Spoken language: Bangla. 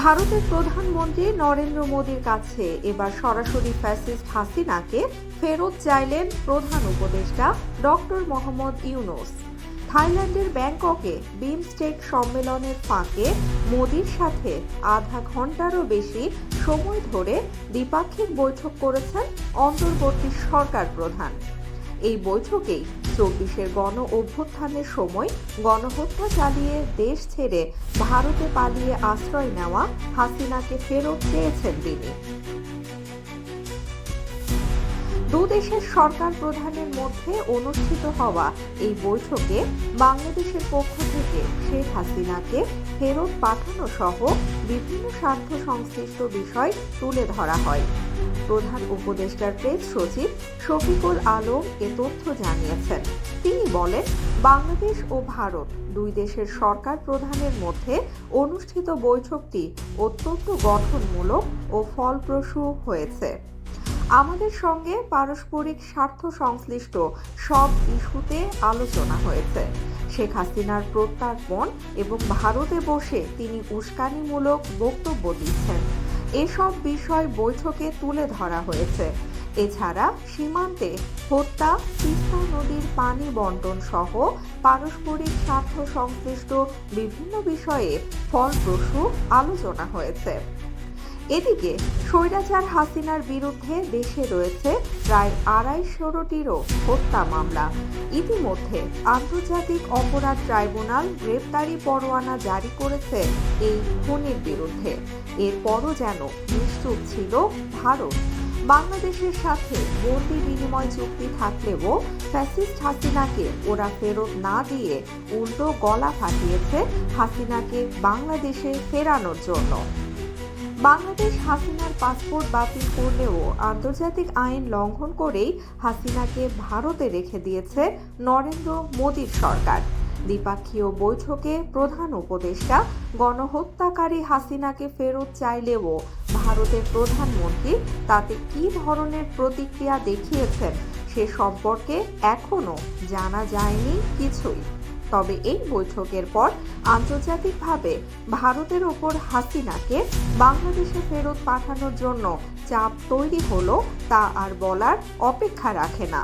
ভারতের প্রধানমন্ত্রী নরেন্দ্র মোদীর কাছে এবার সরাসরি ফ্যাসিস্ট হাসিনাকে ফেরত চাইলেন প্রধান উপদেষ্টা ডক্টর মোহাম্মদ ইউনুস। থাইল্যান্ডের ব্যাংককে বিমস্টেক সম্মেলনের ফাঁকে মোদীর সাথে আধা ঘন্টারও বেশি সময় ধরে দ্বিপাক্ষিক বৈঠক করেছেন অন্তর্বর্তী সরকার প্রধান। এই বৈঠকেই চব্বিশের গণ অভ্যুত্থানের সময় গণহত্যা চালিয়ে দেশ ছেড়ে ভারতে পালিয়ে আশ্রয় নেওয়া হাসিনাকে ফেরত চেয়েছেন তিনি। দু দেশের সরকার প্রধানের মধ্যে অনুষ্ঠিত হওয়া এই বৈঠকে বাংলাদেশের পক্ষ থেকে শেখ হাসিনাকে ফেরত পাঠানো সহ বিভিন্ন স্বার্থ সংশ্লিষ্ট বিষয় তুলে ধরা হয়। প্রধান উপদেষ্টার প্রেস সচিব শফিকুল আলম এ তথ্য জানিয়েছেন। তিনি বলেন, বাংলাদেশ ও ভারত দুই দেশের সরকার প্রধানের মধ্যে অনুষ্ঠিত বৈঠকটি অত্যন্ত গঠনমূলক ও ফলপ্রসূ হয়েছে। আমাদের সঙ্গে পারস্পরিক স্বার্থ সংশ্লিষ্ট সব ইস্যুতে আলোচনা হয়েছে। শেখ হাসিনার প্রত্যার্পণ এবং ভারতে বসে তিনি উস্কানিমূলক বক্তব্য দিচ্ছেন। এসব বিষয় বৈঠকে তুলে ধরা হয়েছে। এছাড়া সীমান্তে হত্যা, তিস্তা নদীর পানি বন্টন সহ পারস্পরিক স্বার্থ সংশ্লিষ্ট বিভিন্ন বিষয়ে ফলপ্রসূ আলোচনা হয়েছে। এদিকে স্বৈরাচার হাসিনার বিরুদ্ধে দেশে রয়েছে প্রায় আড়াইশোটিরও হত্যা মামলা। ইতিমধ্যে আন্তর্জাতিক অপরাধ ট্রাইব্যুনাল গ্রেপ্তারি পরোয়ানা জারি করেছে এই খুনির বিরুদ্ধে। এরপরও যেন নিশ্চুপ ছিল ভারত। বাংলাদেশের সাথে বন্দি বিনিময় চুক্তি থাকলেও ফ্যাসিস্ট হাসিনাকে ওরা ফেরত না দিয়ে উল্টো গলা ফাটিয়েছে হাসিনাকে বাংলাদেশে ফেরানোর জন্য। বাংলাদেশ হাসিনার পাসপোর্ট বাতিল করলেও আন্তর্জাতিক আইন লঙ্ঘন করেই হাসিনাকে ভারতে রেখে দিয়েছে নরেন্দ্র মোদীর সরকার। দ্বিপাক্ষীয় বৈঠকে প্রধান উপদেষ্টা গণহত্যাকারী হাসিনাকে ফেরত চাইলেও ভারতের প্রধানমন্ত্রী তাতে কী ধরনের প্রতিক্রিয়া দেখিয়েছেন সে সম্পর্কে এখনও জানা যায়নি কিছুই। তবে এই বৈঠকের পর আন্তর্জাতিকভাবে ভারতের ওপর হাসিনাকে বাংলাদেশে ফেরত পাঠানোর জন্য চাপ তৈরি হলো তা আর বলার অপেক্ষা রাখে না।